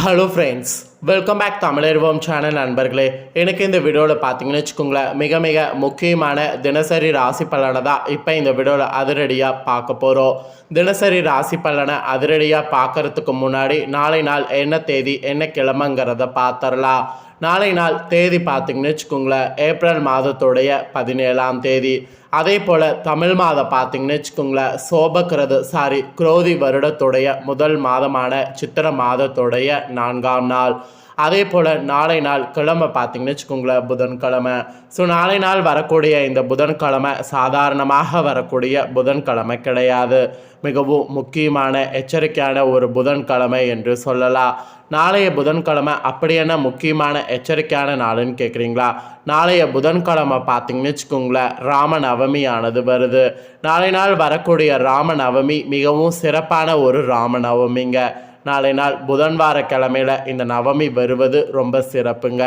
Hello friends welcome back தமிழர்வோம் channel நண்பர்களே. எனக்கு இந்த வீடியோவில் பார்த்தீங்கன்னு வச்சுக்கோங்களேன் மிக மிக முக்கியமான தினசரி ராசி பலனை தான் இப்போ இந்த வீடியோவில் அதிரடியாக பார்க்க போகிறோம். தினசரி ராசி பலனை அதிரடியாக பார்க்கறதுக்கு முன்னாடி நாளை நாள் என்ன தேதி என்ன கிழமைங்கிறத பார்த்துடலாம். நாளை நாள் தேதி பார்த்தீங்கன்னு வச்சுக்கோங்களேன். ஏப்ரல் மாதத்துடைய பதினேழாம் தேதி. அதே போல் தமிழ் மாதம் பார்த்திங்கன்னு வச்சுக்கோங்களேன். சோபக்கிறது சாரி குரோதி வருடத்துடைய முதல் மாதமான சித்திர மாதத்துடைய நான்காம் நாள். அதே போல் நாளை நாள் கிழமை பார்த்தீங்கன்னு வச்சுக்கோங்களேன் புதன்கிழமை. ஸோ நாளை நாள் வரக்கூடிய இந்த புதன்கிழமை சாதாரணமாக வரக்கூடிய புதன்கிழமை கிடையாது. மிகவும் முக்கியமான எச்சரிக்கையான ஒரு புதன்கிழமை என்று சொல்லலாம். நாளைய புதன்கிழமை அப்படி என்ன முக்கியமான எச்சரிக்கையான நாளுன்னு கேட்குறீங்களா நாளைய புதன்கிழமை பார்த்தீங்கன்னு வச்சுக்கோங்களேன் ராம நவமியானது வருது. நாளை நாள் வரக்கூடிய ராம நவமி மிகவும் சிறப்பான ஒரு ராம நவமிங்க நாளை நாள் புதன் வார கிழமையில இந்த நவமி வருவது ரொம்ப சிறப்புங்க.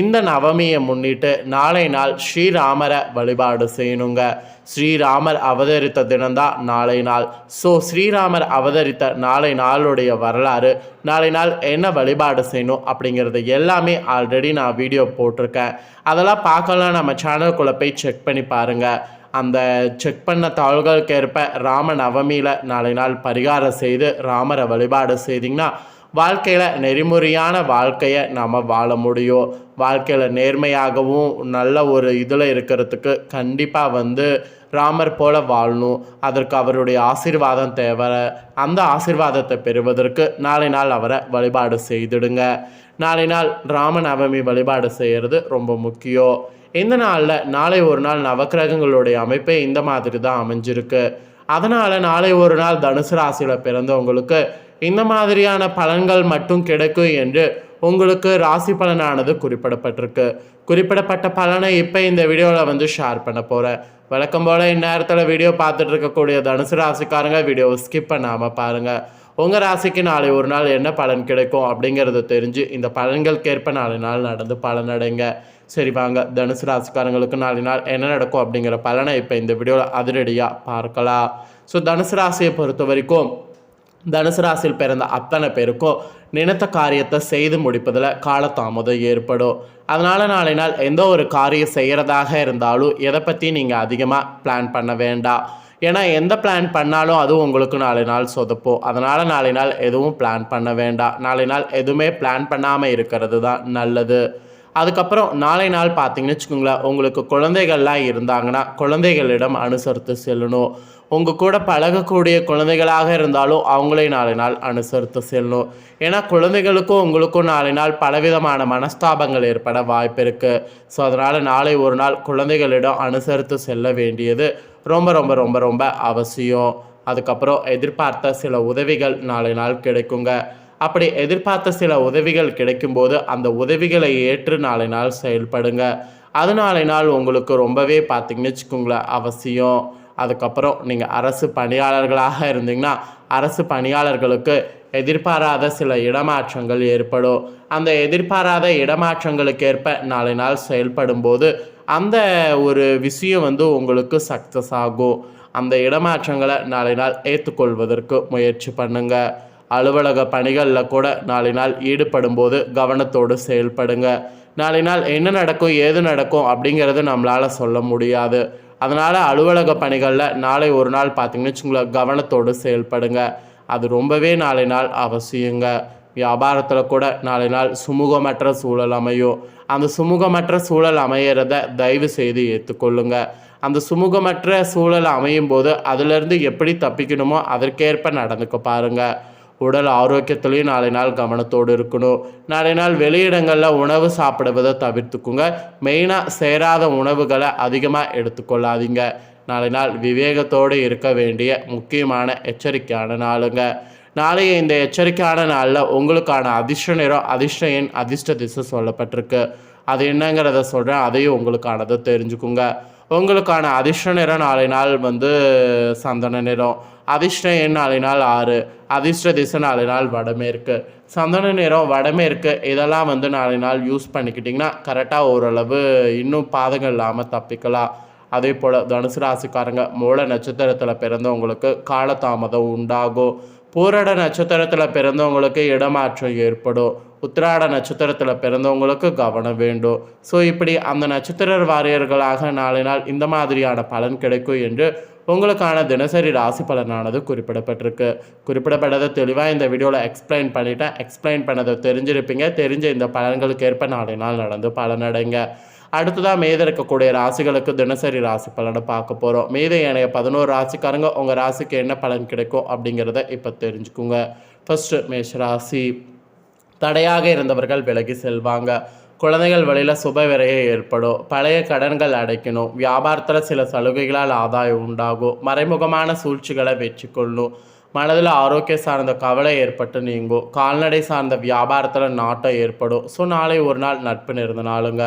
இந்த நவமியை முன்னிட்டு நாளை நாள் ஸ்ரீராமரை வழிபாடு செய்யணுங்க. ஸ்ரீராமர் அவதரித்த தினம்தான் நாளை நாள். ஸோ ஸ்ரீராமர் அவதரித்த நாளை நாளுடைய வரலாறு நாளை நாள் என்ன வழிபாடு செய்யணும் அப்படிங்கிறது எல்லாமே ஆல்ரெடி நான் வீடியோ போட்டிருக்கேன். அதெல்லாம் பார்க்கலாம். நம்ம சேனலுக்குள்ளே போய் செக் பண்ணி பாருங்கள் அந்த செக் பண்ண தாள்களுக்கு ஏற்ப ராம நவமியில் நாளை நாள் பரிகாரம் செய்து ராமரை வழிபாடு செய்திங்கன்னா வாழ்க்கையில் நெறிமுறையான வாழ்க்கையை நாம் வாழ முடியும். வாழ்க்கையில் நேர்மையாகவும் நல்ல ஒரு இதில் இருக்கிறதுக்கு கண்டிப்பாக வந்து ராமர் போல வாழணும். அதற்கு அவருடைய ஆசீர்வாதம் தேவை. அந்த ஆசீர்வாதத்தை பெறுவதற்கு நாளை நாள் அவரை வழிபாடு செய்திடுங்க. நாளை நாள் ராமநவமி வழிபாடு செய்கிறது ரொம்ப முக்கியம். இந்த நாளில் நாளை ஒரு நாள் நவக்கிரகங்களுடைய அமைப்பே இந்த மாதிரி தான் அமைஞ்சிருக்கு. அதனால் நாளை ஒரு நாள் தனுசு ராசியில் பிறந்தவங்களுக்கு இந்த மாதிரியான பலன்கள் மட்டும் கிடைக்கும் என்று உங்களுக்கு ராசி பலனானது குறிப்பிடப்பட்டிருக்கு. குறிப்பிடப்பட்ட பலனை இப்போ இந்த வீடியோவில் வந்து ஷேர் பண்ண போகிறேன் வழக்கம் போல் இந்நேரத்தில் வீடியோ பார்த்துட்டு இருக்கக்கூடிய தனுசு ராசிக்காரங்க வீடியோவை ஸ்கிப் பண்ணாமல் பாருங்கள் உங்கள் ராசிக்கு நாளை ஒரு நாள் என்ன பலன் கிடைக்கும் அப்படிங்கிறத தெரிஞ்சு இந்த பலன்களுக்கேற்ப நாளை நாள் நடந்து பலனடைங்க. சரி வாங்க தனுசு ராசிக்காரங்களுக்கு நாளை நாள் என்ன நடக்கும் அப்படிங்கிற பலனை இப்போ இந்த வீடியோவில் அதிரடியாக பார்க்கலாம். ஸோ தனுசு ராசியை பொறுத்த வரைக்கும் தனுசு ராசியில் பிறந்த அத்தனை பேருக்கும் நினைத்த காரியத்தை செய்து முடிப்பதில் காலதாமதம் ஏற்படும். அதனால் நாளை நாள் எந்த ஒரு காரியம் செய்கிறதாக இருந்தாலும் எதை பற்றி நீங்கள் அதிகமாக பிளான் பண்ண வேண்டாம். ஏன்னா எந்த பிளான் பண்ணாலும் அதுவும் உங்களுக்கு நாளை நாள் சொதப்போம். அதனால் நாளை நாள் எதுவும் பிளான் பண்ண வேண்டாம். நாளை நாள் எதுவுமே பிளான் பண்ணாமல் இருக்கிறது தான் நல்லது. அதுக்கப்புறம் நாளை நாள் பார்த்தீங்கன்னு வச்சுக்கோங்களேன் உங்களுக்கு குழந்தைகள்லாம் இருந்தாங்கன்னா குழந்தைகளிடம் அனுசரித்து செல்லணும். உங்கள் கூட பழகக்கூடிய குழந்தைகளாக இருந்தாலும் அவங்களே நாளை நாள் அனுசரித்து செல்லணும். ஏன்னா குழந்தைகளுக்கும் உங்களுக்கும் நாளை நாள் பலவிதமான மனஸ்தாபங்கள் ஏற்பட வாய்ப்பு இருக்குது ஸோ அதனால் நாளை ஒரு நாள் குழந்தைகளிடம் அனுசரித்து செல்ல வேண்டியது ரொம்ப ரொம்ப ரொம்ப ரொம்ப அவசியம். அதுக்கப்புறம் எதிர்பார்த்த சில உதவிகள் நாளை நாள் கிடைக்குங்க. அப்படி எதிர்பார்த்த சில உதவிகள் கிடைக்கும்போது அந்த உதவிகளை ஏற்று நாளை நாள் செயல்படுங்க. அதனால நாள் உங்களுக்கு ரொம்பவே பார்த்திங்கன்னு வச்சுக்கோங்களேன் அவசியம். அதுக்கப்புறம் நீங்கள் அரசு பணியாளர்களாக இருந்தீங்கன்னா அரசு பணியாளர்களுக்கு எதிர்பாராத சில இடமாற்றங்கள் ஏற்படும். அந்த எதிர்பாராத இடமாற்றங்களுக்கு ஏற்ப நாளை நாள் செயல்படும் போது அந்த ஒரு விஷயம் வந்து உங்களுக்கு சக்ஸஸ் ஆகும். அந்த இடமாற்றங்களை நாளை நாள் ஏற்றுக்கொள்வதற்கு முயற்சி பண்ணுங்கள் அலுவலக பணிகளில் கூட நாளை நாள் ஈடுபடும் போது கவனத்தோடு செயல்படுங்க. நாளை நாள் என்ன நடக்கும் ஏது நடக்கும் அப்படிங்கிறது நம்மளால் சொல்ல முடியாது. அதனால் அலுவலக பணிகளில் நாளை ஒரு நாள் பார்த்தீங்கன்னு வச்சுங்களேன் கவனத்தோடு செயல்படுங்க. அது ரொம்பவே நாளை நாள் அவசியங்க. வியாபாரத்தில் கூட நாளை நாள் சுமூகமற்ற சூழல் அமையும். அந்த சுமூகமற்ற சூழல் அமையிறத தயவு செய்து ஏற்றுக்கொள்ளுங்க அந்த சுமூகமற்ற சூழல் அமையும் போது அதிலிருந்து எப்படி தப்பிக்கணுமோ அதற்கேற்ப நடந்துக்க பாருங்கள் உடல் ஆரோக்கியத்துலேயும் நாளை நாள் கவனத்தோடு இருக்கணும். நாளை நாள் வெளியிடங்களில் உணவு சாப்பிடுவதை தவிர்த்துக்குங்க. மெயினாக சேராத உணவுகளை அதிகமாக எடுத்துக்கொள்ளாதீங்க. நாளை நாள் விவேகத்தோடு இருக்க வேண்டிய முக்கியமான எச்சரிக்கையான நாளுங்க. நாளைய இந்த எச்சரிக்கையான நாளில் உங்களுக்கான அதிர்ஷ்ட நிறம் அதிர்ஷ்ட எண் அதிர்ஷ்ட திசை சொல்லப்பட்டிருக்கு. அது என்னங்கிறத சொல்கிறேன் அதையும் உங்களுக்கானதை தெரிஞ்சுக்குங்க. உங்களுக்கான அதிர்ஷ்ட நிறம் நாளை நாள் வந்து சந்தன நிறம். அதிர்ஷ்ட எண் நாளை நாள் ஆறு அதிர்ஷ்ட திசை நாளை நாள் வடமேற்கு. சந்தன நிறம் வடமேற்கு இதெல்லாம் வந்து நாளை நாள் யூஸ் பண்ணிக்கிட்டிங்கன்னா கரெக்டாக ஓரளவு இன்னும் பாதகம் இல்லாமல் தப்பிக்கலாம். அதே போல் தனுசு ராசிக்காரங்க மூல நட்சத்திரத்தில் பிறந்தவங்களுக்கு காலதாமதம் உண்டாகும். பூரட நட்சத்திரத்தில் பிறந்தவங்களுக்கு இடமாற்றம் ஏற்படும். உத்திராட நட்சத்திரத்தில் பிறந்தவங்களுக்கு கவனம் வேண்டும். ஸோ இப்படி அந்த நட்சத்திர வாரியர்களாக நாளை நாள் இந்த மாதிரியான பலன் கிடைக்கும் என்று உங்களுக்கான தினசரி ராசி பலனானது குறிப்பிடப்பட்டிருக்கு. குறிப்பிடப்பட்டதை தெளிவாக இந்த வீடியோவில் எக்ஸ்பிளைன் பண்ணிட்டேன். எக்ஸ்பிளைன் பண்ணதை தெரிஞ்சிருப்பீங்க. தெரிஞ்ச இந்த பலன்களுக்கு ஏற்ப நாளை நாள் நடந்து பலனடைங்க அடுத்ததாக மீத இருக்கக்கூடிய ராசிகளுக்கு தினசரி ராசி பலனை பார்க்க போகிறோம் மீத ஏனைய பதினோரு ராசிக்காரங்க உங்கள் ராசிக்கு என்ன பலன் கிடைக்கும் அப்படிங்கிறத இப்போ தெரிஞ்சுக்குங்க. ஃபஸ்ட்டு மேஷ ராசி. தடையாக இருந்தவர்கள் விலகி செல்வாங்க. குழந்தைகள் வழியில் சுப விரையை ஏற்படும். பழைய கடன்கள் அடைக்கணும். வியாபாரத்தில் சில சலுகைகளால் ஆதாயம் உண்டாகும். மறைமுகமான சூழ்ச்சிகளை வெற்றி கொள்ளும் மனதில் ஆரோக்கிய சார்ந்த கவலை ஏற்பட்டு நீங்கும். கால்நடை சார்ந்த வியாபாரத்தில் நாட்டம் ஏற்படும். ஸோ நாளை ஒரு நாள் நட்பு நிறந்த நாளுங்க.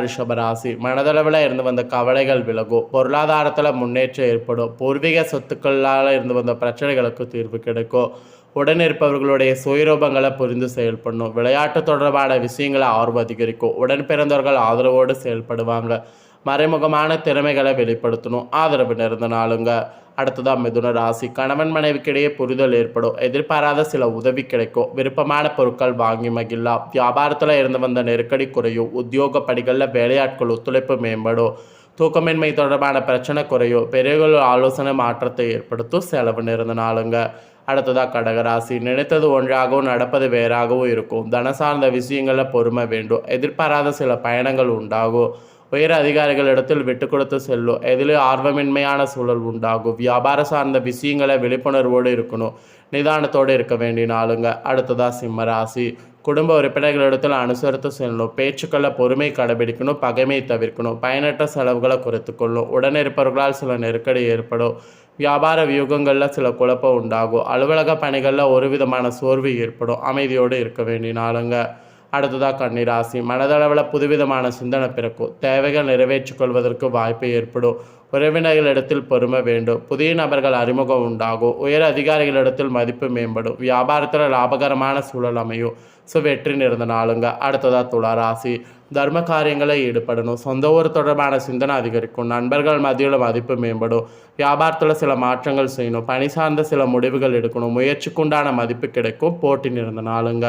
ரிஷபராசி மனதளவில் இருந்து வந்த கவலைகள் விலகும். பொருளாதாரத்தில் முன்னேற்றம் ஏற்படும். பூர்வீக சொத்துக்களால் இருந்து வந்த பிரச்சனைகளுக்கு தீர்வு கிடைக்கும். உடன் இருப்பவர்களுடைய சுயரூபங்களை புரிந்து செயல்படணும். விளையாட்டு தொடர்பான விஷயங்களை ஆர்வம் அதிகரிக்கும். உடன் பிறந்தவர்கள் ஆதரவோடு செயல்படுவாங்க. மறைமுகமான திறமைகளை வெளிப்படுத்தணும். ஆதரவு நிறந்த நாளுங்க. அடுத்ததாக மிதுன ராசி. கணவன் மனைவிக்கிடையே புரிதல் ஏற்படும். எதிர்பாராத சில உதவி கிடைக்கும். விருப்பமான பொருட்கள் வாங்கி மகிழலாம். வியாபாரத்தில் இருந்து வந்த நெருக்கடி குறையும். உத்தியோக படிகளில் வேலையாட்கள் ஒத்துழைப்பு மேம்படும். தூக்கமின்மை தொடர்பான பிரச்சனை குறையும். பெரியவர்கள் ஆலோசனை மாற்றத்தை ஏற்படுத்தும். செலவு நிறந்த நாளுங்க. அடுத்ததாக கடகராசி. நினைத்தது ஒன்றாகவும் நடப்பது வேறாகவும் இருக்கும். தன சார்ந்த விஷயங்களில் பொறுமை வேண்டும். எதிர்பாராத சில பயணங்கள் உண்டாகும். உயர் அதிகாரிகளிடத்தில் விட்டு கொடுத்து செல்லும். எதிலும் ஆர்வமின்மையான சூழல் உண்டாகும். வியாபார சார்ந்த விஷயங்களை விழிப்புணர்வோடு இருக்கணும். நிதானத்தோடு இருக்க வேண்டிய நாளுங்க. அடுத்ததாக சிம்மராசி குடும்ப உறுப்பினர்களிடத்தில் அனுசரித்து செல்லணும் பேச்சுக்களை பொறுமை கடைபிடிக்கணும். பகைமை தவிர்க்கணும். பயனற்ற செலவுகளை குறைத்துக்கொள்ளும். உடனிருப்பவர்களால் சில நெருக்கடி ஏற்படும். வியாபார வியூகங்களில் சில குழப்பம் உண்டாகும். அலுவலக பணிகளில் ஒரு விதமான சோர்வு ஏற்படும். அமைதியோடு இருக்க வேண்டிய நாளுங்க. அடுத்ததாக கன்னிராசி. மனதளவில் புதுவிதமான சிந்தனை பிறக்கும். தேவைகள் நிறைவேற்றிக்கொள்வதற்கு வாய்ப்பு ஏற்படும். உறவினர்களிடத்தில் பொறுமை வேண்டும். புதிய நபர்கள் அறிமுகம் உண்டாகும். உயர் அதிகாரிகளிடத்தில் மதிப்பு மேம்படும். வியாபாரத்தில் லாபகரமான சூழல் அமையும். ஸோ வெற்றி நிறந்த நாளுங்க. அடுத்ததாக துளாராசி. தர்ம காரியங்களை ஈடுபடணும். சொந்த ஊர் தொடர்பான சிந்தனை அதிகரிக்கும். நண்பர்கள் மத்தியில் மதிப்பு மேம்படும். வியாபாரத்தில் சில மாற்றங்கள் செய்யணும். பணி சார்ந்த சில முடிவுகள் எடுக்கணும். முயற்சிக்குண்டான மதிப்பு கிடைக்கும். போட்டி நிறந்த நாளுங்க.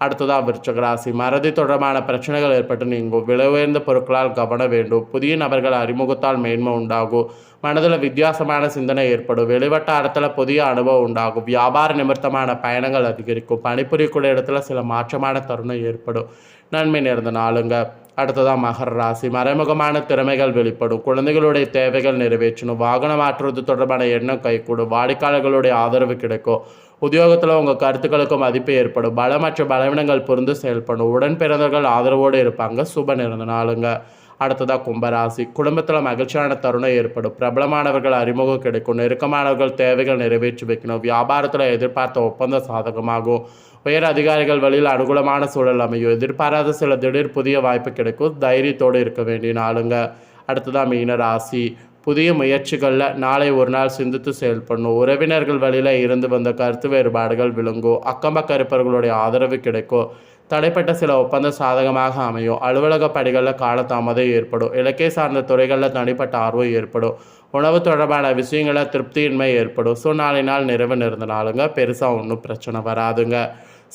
அடுத்ததாக விருச்சக ராசி மறதி தொடர்பான பிரச்சனைகள் ஏற்பட்டு நீங்கும் விலை உயர்ந்த பொருட்களால் கவன வேண்டும் புதிய நபர்கள் அறிமுகத்தால் மேன்மை உண்டாகும் மனதில் வித்தியாசமான சிந்தனை ஏற்படும் வெளிவட்டாரத்தில் புதிய அனுபவம் உண்டாகும் வியாபார நிமித்தமான பயணங்கள் அதிகரிக்கும் பணிபுரியக்கூடிய இடத்துல சில மாற்றமான தருணம் ஏற்படும் நன்மை நேர்ந்த நாளுங்க அடுத்ததாக மகர ராசி மறைமுகமான திறமைகள் வெளிப்படும் குழந்தைகளுடைய தேவைகள் நிறைவேற்றணும் வாகனம் மாற்றுவது தொடர்பான எண்ணம் கைகூடும் வாடிக்கையாளர்களுடைய ஆதரவு கிடைக்கும் உத்தியோகத்தில் உங்கள் கருத்துக்களுக்கு மதிப்பு ஏற்படும். பலமற்ற பலவீனங்கள் புரிந்து செயல்படும். உடன் பிறந்தவர்கள் ஆதரவோடு இருப்பாங்க. சுப நிறந்த நாளுங்க. அடுத்ததாக கும்பராசி. குடும்பத்தில் மகிழ்ச்சியான தருணம் ஏற்படும். பிரபலமானவர்கள் அறிமுகம் கிடைக்கும். நெருக்கமானவர்கள் தேவைகள் நிறைவேற்றி வைக்கணும். வியாபாரத்தில் எதிர்பார்த்த ஒப்பந்தம் சாதகமாகும். உயர் அதிகாரிகள் வழியில் அனுகூலமான சூழல் அமையும். எதிர்பாராத சில திடீர் புதிய வாய்ப்பு கிடைக்கும். தைரியத்தோடு இருக்க வேண்டிய நாளுங்க. அடுத்ததாக மீன ராசி புதிய முயற்சிகளில் நாளை ஒரு நாள் சிந்தித்து செயல்படணும். உறவினர்கள் வழியில் இருந்து வந்த கருத்து வேறுபாடுகள் விளங்கும் அக்கம்பக்க இருப்பவர்களுடைய ஆதரவு கிடைக்கும் தடைப்பட்ட சில ஒப்பந்தம் சாதகமாக அமையும். அலுவலக பணிகளில் காலதாமதம் ஏற்படும். இலக்கிய சார்ந்த துறைகளில் தனிப்பட்ட ஆர்வம் ஏற்படும். உணவு தொடர்பான விஷயங்களில் திருப்தியின்மை ஏற்படும். ஸோ நாளை நாள் நிறைவு நிறந்தனாலுங்க பெருசாக ஒன்றும் பிரச்சனை வராதுங்க.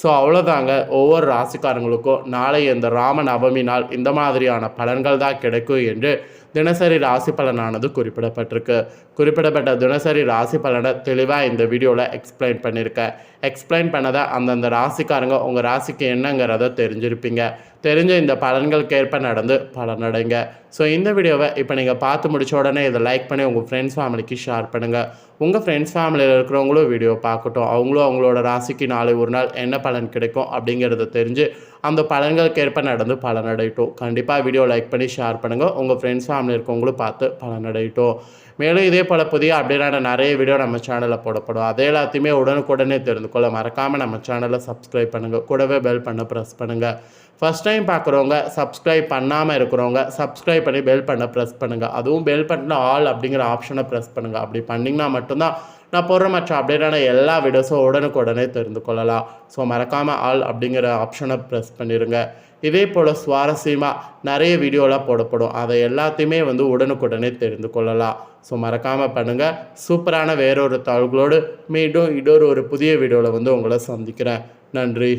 ஸோ அவ்வளோதாங்க ஒவ்வொரு ராசிக்காரங்களுக்கும் நாளை இந்த ராம நவமி நாள் இந்த மாதிரியான பலன்கள் தான் கிடைக்கும் என்று தினசரி ராசி பலனானது குறிப்பிடப்பட்டிருக்கு. குறிப்பிடப்பட்ட தினசரி ராசி பலனை தெளிவாக இந்த வீடியோவில் எக்ஸ்பிளைன் பண்ணியிருக்கேன். எக்ஸ்பிளைன் பண்ணதை அந்தந்த ராசிக்காரங்க உங்கள் ராசிக்கு என்னங்கிறத தெரிஞ்சிருப்பீங்க. தெரிஞ்ச இந்த பலன்களுக்கு ஏற்ப நடந்து பலனடைங்க. ஸோ இந்த வீடியோவை இப்போ நீங்கள் பார்த்து முடிச்ச உடனே இதை லைக் பண்ணி உங்கள் ஃப்ரெண்ட்ஸ் ஃபேமிலிக்கு ஷேர் பண்ணுங்கள் உங்கள் ஃப்ரெண்ட்ஸ் ஃபேமிலியில் இருக்கிறவங்களும் வீடியோ பார்க்கட்டும். அவங்களும் அவங்களோட ராசிக்கு நாளை ஒரு நாள் என்ன பலன் கிடைக்கும் அப்படிங்கிறத தெரிஞ்சு அந்த பலன்களுக்கு ஏற்ப நடந்து பலனடையட்டும். கண்டிப்பாக வீடியோ லைக் பண்ணி ஷேர் பண்ணுங்கள் உங்கள் ஃப்ரெண்ட்ஸ் ஃபேமிலி இருக்கவங்களும் பார்த்து பலனடையட்டும். மேலும் இதே போல் புதிய அப்டேட்டான நிறைய வீடியோ நம்ம சேனலில் போடப்படும். அதே எல்லாத்தையுமே உடனுக்குடனே தெரிந்து கொள்ள மறக்காமல் நம்ம சேனலை சப்ஸ்கிரைப் பண்ணுங்கள் கூடவே பெல் பண்ண ப்ரெஸ் பண்ணுங்கள் ஃபஸ்ட் டைம் பார்க்குறவங்க சப்ஸ்கிரைப் பண்ணாமல் இருக்கிறவங்க சப்ஸ்கிரைப் பண்ணி பெல் பண்ண ப்ரெஸ் பண்ணுங்கள் அதுவும் பெல் பண்ண ஆல் அப்படிங்கிற ஆப்ஷனை ப்ரெஸ் பண்ணுங்கள் அப்படி பண்ணிங்கன்னா மட்டும்தான் நான் போடுற மற்ற அப்டேட்டான எல்லா வீடியோஸும் உடனுக்குடனே தெரிந்து கொள்ளலாம். ஸோ மறக்காமல் ஆல் அப்படிங்கிற ஆப்ஷனை ப்ரெஸ் பண்ணிடுங்க இதே போல் சுவாரஸ்யமாக நிறைய வீடியோலாம் போடப்படும். அதை எல்லாத்தையுமே வந்து உடனுக்குடனே தெரிந்து கொள்ளலாம். ஸோ மறக்காமல் பண்ணுங்கள் சூப்பரான வேறொரு தாள்களோடு மீண்டும் இன்னொரு ஒரு புதிய வீடியோவில் வந்து உங்களை சந்திக்கிறேன். நன்றி.